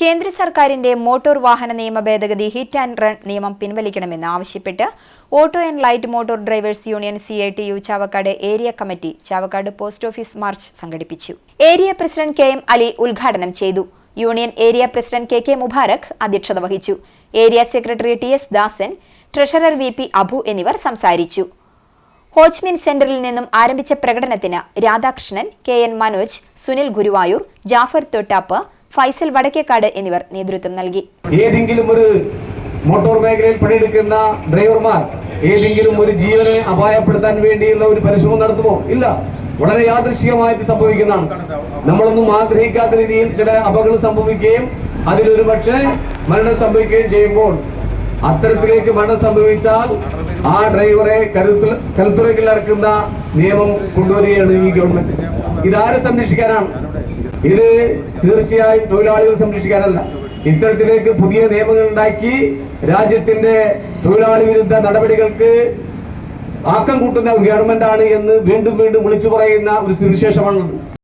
കേന്ദ്ര സർക്കാരിന്റെ മോട്ടോർ വാഹന നിയമ ഭേദഗതി ഹിറ്റ് ആൻഡ് റൺ നിയമം പിൻവലിക്കണമെന്ന് ആവശ്യപ്പെട്ട് auto and light motor drivers union C I T U Chavakkad area committee Chavakkad post office march സംഘടിപ്പിച്ചു. Area president K M Ali ഉദ്ഘാടനം ചെയ്തു. Union area president K K Mubarak അധ്യക്ഷത വഹിച്ചു. Area secretary T S Dasan treasurer V P Abu എന്നിവർ സംസാരിച്ചു. Ho Chi Minh സെന്ററിൽ നിന്നും ആരംഭിച്ച പ്രകടനത്തിന് രാധാകൃഷ്ണൻ കെ എൻ മനോജ് സുനിൽ ഗുരുവായൂർ ജാഫർ തൊട്ടാപ്പ് ഫൈസൽ വടക്കേക്കാട് എന്നിവർ നേതൃത്വം നൽകി. ഏതെങ്കിലും ഒരു മോട്ടോർ മേഖലയിൽ പണിയെടുക്കുന്ന ഡ്രൈവർമാർ ഏതെങ്കിലും ഒരു ജീവനെ അപായപ്പെടുത്താൻ വേണ്ടിയുള്ള ഒരു പരിശ്രമം നടത്തുമോ? ഇല്ല. വളരെ യാദൃശികമായിട്ട് സംഭവിക്കുന്നതാണ്. നമ്മളൊന്നും ആഗ്രഹിക്കാത്ത രീതിയിൽ ചില അപകടം സംഭവിക്കുകയും അതിലൊരു പക്ഷേ മരണം സംഭവിക്കുകയും ചെയ്യുമ്പോൾ അത്തരത്തിലേക്ക് മരണം സംഭവിച്ചാൽ ആ ഡ്രൈവറെ കരുത്തിൽ നിയമം കൊണ്ടുവരികയാണ് ഈ ഗവൺമെന്റ്. ഇതാരെ സംരക്ഷിക്കാനാണ്? ഇത് തീർച്ചയായും തൊഴിലാളികൾ സംരക്ഷിക്കാനല്ല. ഇത്തരത്തിലേക്ക് പുതിയ നിയമങ്ങൾ ഉണ്ടാക്കി രാജ്യത്തിന്റെ തൊഴിലാളി വിരുദ്ധ നടപടികൾക്ക് ആക്കം കൂട്ടുന്ന ഗവൺമെന്റാണ് എന്ന് വീണ്ടും വീണ്ടും വിളിച്ചു പറയുന്ന ഒരു സുവിശേഷമാണുള്ളത്